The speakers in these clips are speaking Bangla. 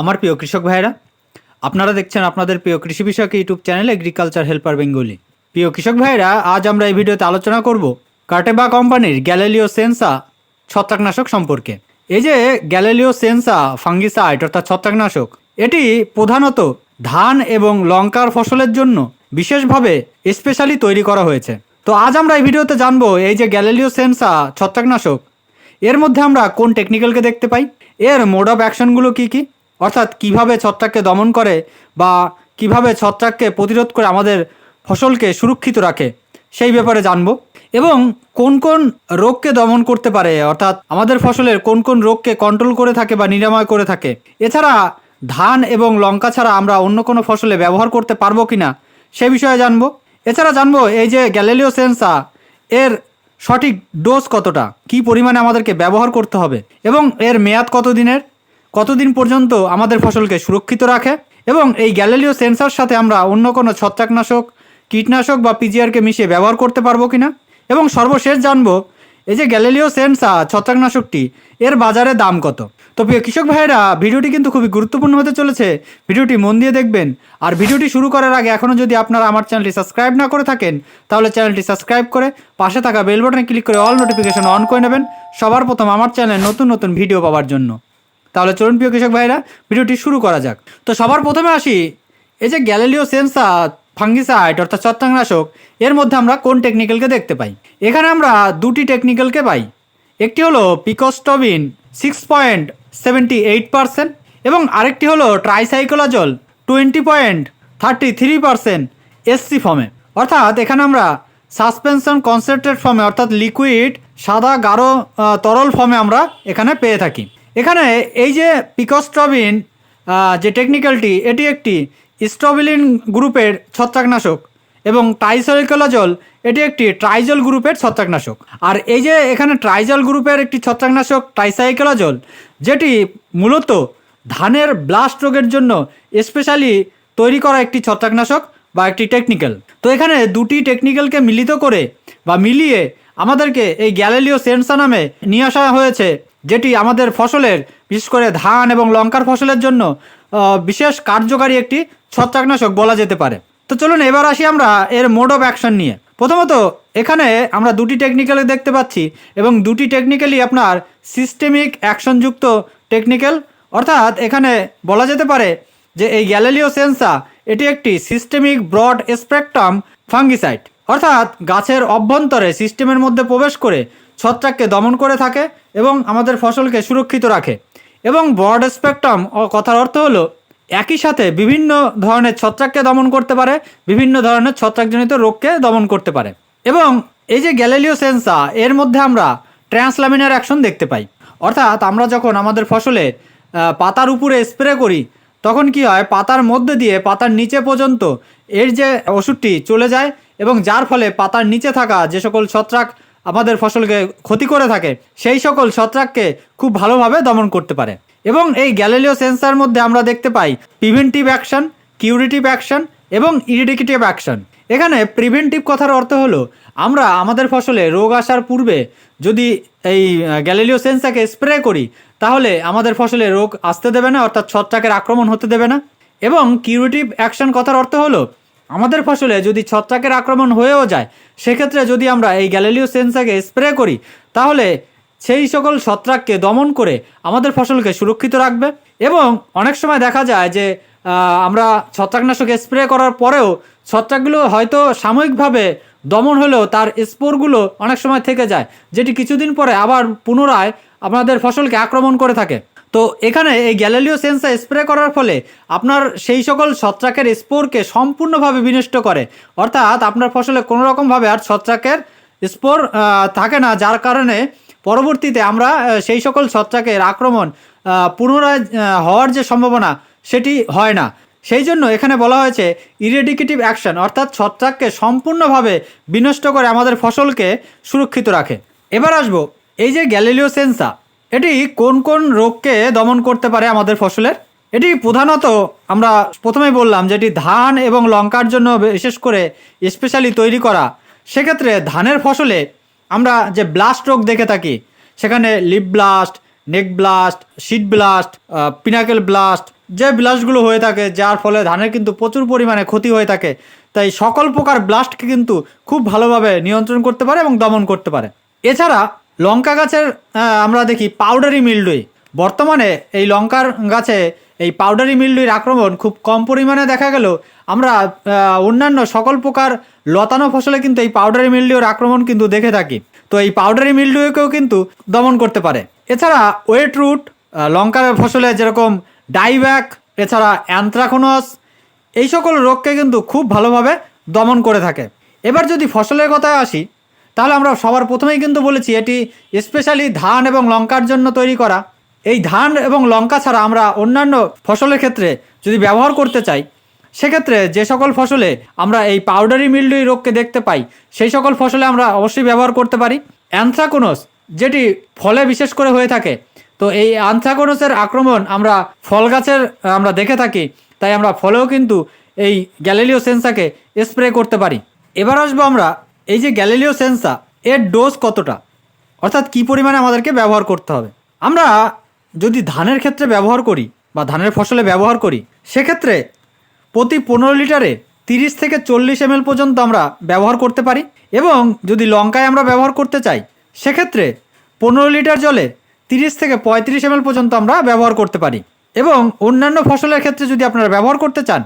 আমার প্রিয় কৃষক ভাইয়েরা, আপনারা দেখছেন আপনাদের প্রিয় কৃষি বিষয়ক YouTube channel agriculture helper Bengali প্রিয় কৃষক ভাইয়েরা, আজ আমরা এই ভিডিওতে আলোচনা করব কার্টেবা কোম্পানির গ্যালেলিও সেন্সা ছত্রাকনাশক সম্পর্কে। এই যে গ্যালেলিও সেন্সা ফাঙ্গিসাইড অর্থাৎ ছত্রাকনাশক, এটি প্রধানত ধান এবং লঙ্কার ফসলের জন্য বিশেষভাবে স্পেশালি তৈরি করা হয়েছে। তো আজ আমরা এই ভিডিওতে জানব এই যে গ্যালেলিও সেন্সা ছত্রাকনাশক, এর মধ্যে আমরা কোন টেকনিক্যালকে দেখতে পাই, এর মোড অফ অ্যাকশনগুলো কী কী অর্থাৎ কীভাবে ছত্রাককে দমন করে বা কীভাবে ছত্রাককে প্রতিরোধ করে আমাদের ফসলকে সুরক্ষিত রাখে, সেই ব্যাপারে জানব। এবং কোন কোন রোগকে দমন করতে পারে, অর্থাৎ আমাদের ফসলের কোন কোন রোগকে কন্ট্রোল করে থাকে বা নিরাময় করে থাকে। এছাড়া ধান এবং লঙ্কা ছাড়া আমরা অন্য কোনো ফসলে ব্যবহার করতে পারব কি না সে বিষয়ে জানব। এছাড়া জানব এই যে গ্যালেলিও সেন্সা, এর সঠিক ডোজ কতটা, কি পরিমাণে আমাদেরকে ব্যবহার করতে হবে এবং এর মেয়াদ কত দিনের? কতদিন পর্যন্ত আমাদের ফসলকে সুরক্ষিত রাখে? এবং এই গ্যালেলিও সেন্সার সাথে আমরা অন্য কোনো ছত্রাকনাশক, কীটনাশক বা পিজিআরকে মিশিয়ে ব্যবহার করতে পারব কিনা? এবং সর্বশেষ জানব, এই যে গ্যালেলিও সেন্সা ছত্রাকনাশকটি, এর বাজারে দাম কত? তো প্রিয় কৃষক ভাইয়েরা, ভিডিওটি কিন্তু খুবই গুরুত্বপূর্ণ হতে চলেছে। ভিডিওটি মন দিয়ে দেখবেন। আর ভিডিওটি শুরু করার আগে এখনও যদি আপনারা আমার চ্যানেলটি সাবস্ক্রাইব না করে থাকেন, তাহলে চ্যানেলটি সাবস্ক্রাইব করে পাশে থাকা বেল বাটনে ক্লিক করে অল নোটিফিকেশন অন করে নেবেন। সবার প্রথম আমার চ্যানেলে নতুন নতুন ভিডিও পাওয়ার জন্য। তাহলে চলুন প্রিয় কৃষক ভাইরা, ভিডিওটি শুরু করা যাক। তো সবার প্রথমে আসি, এই যে গ্যালেলিও সেন্সা ফাঙ্গিসাইড অর্থাৎ ছত্রাকনাশক, এর মধ্যে আমরা কোন টেকনিক্যালকে দেখতে পাই? এখানে আমরা দুটি টেকনিক্যালকে পাই। একটি হলো picoxystrobin six point seventy eight percent এবং আরেকটি হলো tricyclazole twenty point thirty three percent SC ফর্মে অর্থাৎ এখানে আমরা সাসপেনশন কনসেন্ট্রেট ফর্মে অর্থাৎ লিকুইড সাদা গাঢ় তরল ফর্মে আমরা এখানে পেয়ে থাকি। এখানে এই যে পিকোস্ট্রবিন যে টেকনিক্যালটি এটি একটি স্ট্রবিলিন গ্রুপের ছত্রাকনাশক এবং টাইসরিকোলাজল এটি একটি ট্রাইজল গ্রুপের ছত্রাকনাশক। আর এই যে এখানে ট্রাইজল গ্রুপের একটি ছত্রাকনাশক টাইসাইকোলাজল যেটি মূলত ধানের ব্লাস্ট রোগের জন্য স্পেশালি তৈরি করা একটি ছত্রাকনাশক বা একটি টেকনিক্যাল তো এখানে দুটি টেকনিক্যালকে মিলিত করে বা মিলিয়ে আমাদেরকে এই গ্যালেলিও সেন্সা নামে নিয়ে আসা হয়েছে। যেটি আমাদের ফসলের, বিশেষ করে ধান এবং লঙ্কার ফসলের জন্য বিশেষ কার্যকারী একটি ছত্রাকনাশক বলা যেতে পারে। তো চলুন এবার আসি আমরা এর মোড অফ অ্যাকশন নিয়ে। প্রথমত, এখানে আমরা দুটি টেকনিক্যাল দেখতে পাচ্ছি এবং দুটি টেকনিক্যালি আপনার সিস্টেমিক অ্যাকশনযুক্ত টেকনিক্যাল অর্থাৎ এখানে বলা যেতে পারে যে এই গ্যালেলিও সেন্সা, এটি একটি সিস্টেমিক ব্রড স্পেকট্রাম ফাঙ্গিসাইড অর্থাৎ গাছের অভ্যন্তরে সিস্টেমের মধ্যে প্রবেশ করে ছত্রাককে দমন করে থাকে এবং আমাদের ফসলকে সুরক্ষিত রাখে। এবং ব্রড স্পেকট্রাম কথার অর্থ হলো, একই সাথে বিভিন্ন ধরনের ছত্রাককে দমন করতে পারে, বিভিন্ন ধরনের ছত্রাকজনিত রোগকে দমন করতে পারে। এবং এই যে গ্যালেলিও সেন্সা, এর মধ্যে আমরা ট্রান্সলামিনার অ্যাকশন দেখতে পাই। অর্থাৎ আমরা যখন আমাদের ফসলে পাতার উপরে স্প্রে করি, তখন কি হয়, পাতার মধ্যে দিয়ে পাতার নিচে পর্যন্ত এর যে ওষুধটি চলে যায় এবং যার ফলে পাতার নিচে থাকা যে সকল ছত্রাক আমাদের ফসলকে ক্ষতি করে থাকে, সেই সকল ছত্রাককে খুব ভালোভাবে দমন করতে পারে। এবং এই গ্যালেলিও সেন্সার মধ্যে আমরা দেখতে পাই প্রিভেন্টিভ অ্যাকশন, কিউরিটিভ অ্যাকশন এবং ইরিডিকেটিভ অ্যাকশন। এখানে প্রিভেন্টিভ কথার অর্থ হলো, আমরা আমাদের ফসলে রোগ আসার পূর্বে যদি এই গ্যালেলিও সেন্সাকে স্প্রে করি, তাহলে আমাদের ফসলে রোগ আসতে দেবে না, অর্থাৎ ছত্রাকের আক্রমণ হতে দেবে না। এবং কিউরিটিভ অ্যাকশন কথার অর্থ হলো আমাদের ফসলে যদি ছত্রাকের আক্রমণ হয়েও যায়, সেক্ষেত্রে যদি আমরা এই গ্যালেলিও সেন্সাকে স্প্রে করি, তাহলে সেই সকল ছত্রাককে দমন করে আমাদের ফসলকে সুরক্ষিত রাখবে। এবং অনেক সময় দেখা যায় যে আমরা ছত্রাকনাশক স্প্রে করার পরেও ছত্রাকগুলো হয়তো সাময়িকভাবে দমন হলেও তার স্পোরগুলো অনেক সময় থেকে যায়, যেটি কিছুদিন পরে আবার পুনরায় আমাদের ফসলকে আক্রমণ করে থাকে। তো এখানে এই গ্যালেলিও সেন্সা স্প্রে করার ফলে আপনার সেই সকল ছত্রাকের স্পোরকে সম্পূর্ণভাবে বিনষ্ট করে। অর্থাৎ আপনার ফসলে কোনো রকমভাবে আর ছত্রাকের স্পোর থাকে না, যার কারণে পরবর্তীতে আমরা সেই সকল ছত্রাকের আক্রমণ পুনরায় হওয়ার যে সম্ভাবনা, সেটি হয় না। সেই জন্য এখানে বলা হয়েছে ইরেডিকেটিভ অ্যাকশন, অর্থাৎ ছত্রাককে সম্পূর্ণভাবে বিনষ্ট করে আমাদের ফসলকে সুরক্ষিত রাখে। এবার আসব, এই যে গ্যালিলিও সেন্সা এটি কোন কোন রোগকে দমন করতে পারে আমাদের ফসলের? এটি প্রধানত আমরা প্রথমেই বললাম যে এটি ধান এবং লঙ্কার জন্য বিশেষ করে স্পেশালি তৈরি করা। সেক্ষেত্রে ধানের ফসলে আমরা যে ব্লাস্ট রোগ দেখে থাকি, সেখানে leaf blast neck blast sheath blast panicle blast যে ব্লাস্টগুলো হয়ে থাকে, যার ফলে ধানের কিন্তু প্রচুর পরিমাণে ক্ষতি হয়ে থাকে। তাই সকল প্রকার ব্লাস্টকে কিন্তু খুব ভালোভাবে নিয়ন্ত্রণ করতে পারে এবং দমন করতে পারে। এছাড়া লঙ্কা গাছের আমরা দেখি পাউডারি মিল্ডুই বর্তমানে এই লঙ্কার গাছে এই পাউডারি মিল্ডুইয়ের আক্রমণ খুব কম পরিমাণে দেখা গেল। আমরা অন্যান্য সকল প্রকার লতানো ফসলে কিন্তু এই পাউডারি মিল্ডুয়ের আক্রমণ কিন্তু দেখে থাকি। তো এই পাউডারি মিল্ডুয়েকেও কিন্তু দমন করতে পারে। এছাড়া ওয়েট রুট লঙ্কার ফসলে যেরকম ডাইব্যাক এছাড়া অ্যান্থ্রাকোনস এই সকল রোগকে কিন্তু খুব ভালোভাবে দমন করে থাকে। এবার যদি ফসলের কথায় আসি তাহলে আমরা সবার প্রথমেই কিন্তু বলেছি এটি স্পেশালি ধান এবং লঙ্কার জন্য তৈরি করা। এই ধান এবং লঙ্কা ছাড়া আমরা অন্যান্য ফসলের ক্ষেত্রে যদি ব্যবহার করতে চাই, সেক্ষেত্রে যে সকল ফসলে আমরা এই পাউডারি মিল্ডুই রোগকে দেখতে পাই, সেই সকল ফসলে আমরা অবশ্যই ব্যবহার করতে পারি। অ্যানথ্রাকোনোস যেটি ফলে বিশেষ করে হয়ে থাকে। তো এই অ্যানথ্রাকোনোসের আক্রমণ আমরা ফল গাছের, আমরা দেখে থাকি, তাই আমরা ফলেও কিন্তু এই গ্যালিলিও সেন্সাকে স্প্রে করতে পারি। এবার আসব আমরা এই যে গ্যালিলিও সেন্সা, এর ডোজ কতটা? অর্থাৎ কী পরিমাণে আমাদেরকে ব্যবহার করতে হবে? আমরা যদি ধানের ক্ষেত্রে ব্যবহার করি বা ধানের ফসলে ব্যবহার করি, সেক্ষেত্রে প্রতি পনেরো লিটারে তিরিশ থেকে চল্লিশ এমএল পর্যন্ত আমরা ব্যবহার করতে পারি এবং যদি লঙ্কায় আমরা ব্যবহার করতে চাই, সেক্ষেত্রে পনেরো লিটার জলে তিরিশ থেকে পঁয়ত্রিশ এমএল পর্যন্ত আমরা ব্যবহার করতে পারি এবং অন্যান্য ফসলের ক্ষেত্রে যদি আপনারা ব্যবহার করতে চান,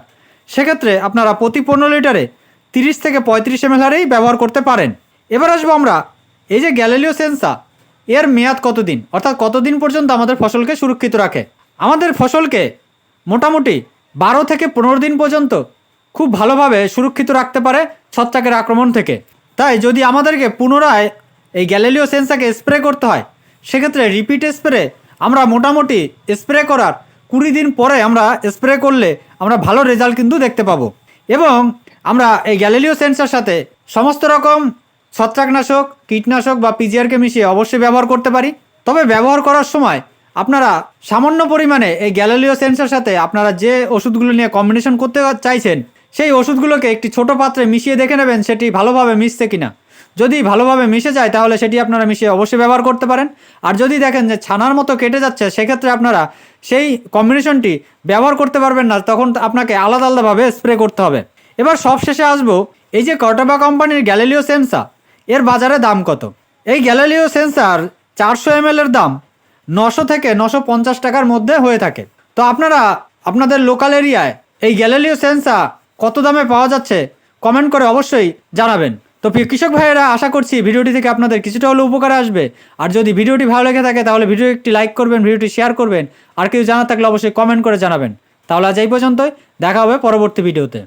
সেক্ষেত্রে আপনারা প্রতি পনেরো লিটারে তিরিশ থেকে পঁয়ত্রিশ এমএল হারেই ব্যবহার করতে পারেন। এবার আসব আমরা এই যে গ্যালিলিও সেন্সা, এর মেয়াদ কতদিন? অর্থাৎ কতদিন পর্যন্ত আমাদের ফসলকে সুরক্ষিত রাখে? আমাদের ফসলকে মোটামুটি বারো থেকে পনেরো দিন পর্যন্ত খুব ভালোভাবে সুরক্ষিত রাখতে পারে ছত্রাকের আক্রমণ থেকে। তাই যদি আমাদেরকে পুনরায় এই গ্যালিলিও সেন্সাকে স্প্রে করতে হয়, সেক্ষেত্রে রিপিট স্প্রে আমরা মোটামুটি স্প্রে করার কুড়ি দিন পরে আমরা স্প্রে করলে আমরা ভালো রেজাল্ট কিন্তু দেখতে পাবো। এবং আমরা এই গ্যালিলিও সেন্সার সাথে সমস্ত রকম ছত্রাকনাশক, কীটনাশক বা পিজিআরকে মিশিয়ে অবশ্যই ব্যবহার করতে পারি। তবে ব্যবহার করার সময় আপনারা সামান্য পরিমাণে এই গ্যালিলিও সেন্সার সাথে আপনারা যে ওষুধগুলো নিয়ে কম্বিনেশন করতে চাইছেন, সেই ওষুধগুলোকে একটি ছোট পাত্রে মিশিয়ে দেখে নেবেন সেটি ভালোভাবে মিশছে কিনা। যদি ভালোভাবে মিশে যায়, তাহলে সেটি আপনারা মিশিয়ে অবশ্যই ব্যবহার করতে পারেন। আর যদি দেখেন যে ছানার মতো কেটে যাচ্ছে, সেক্ষেত্রে আপনারা সেই কম্বিনেশনটি ব্যবহার করতে পারবেন না, তখন আপনাকে আলাদা আলাদাভাবে স্প্রে করতে হবে। এবার সব শেষে আসব, এই যে কর্টোবা কোম্পানির গ্যালিলিও সেন্সা, এর বাজারে দাম কত? এই গ্যালিলিও সেন্সার চারশো এম এর দাম, নশো থেকে নশো পঞ্চাশ টাকার মধ্যে হয়ে থাকে। তো আপনারা, আপনাদের লোকাল এরিয়ায় এই গ্যালিলিও সেন্সা কত দামে পাওয়া যাচ্ছে কমেন্ট করে অবশ্যই জানাবেন। তো কৃষক ভাইয়েরা, আশা করছি ভিডিওটি থেকে আপনাদের কিছুটা হলেও উপকার আসবে। আর যদি ভিডিওটি ভালো লেগে থাকে, তাহলে ভিডিও একটি লাইক করবেন, ভিডিওটি শেয়ার করবেন। আর কিছু জানা থাকলে অবশ্যই কমেন্ট করে জানাবেন। তাহলে আজ এই পর্যন্তই, দেখা হবে পরবর্তী ভিডিওতে।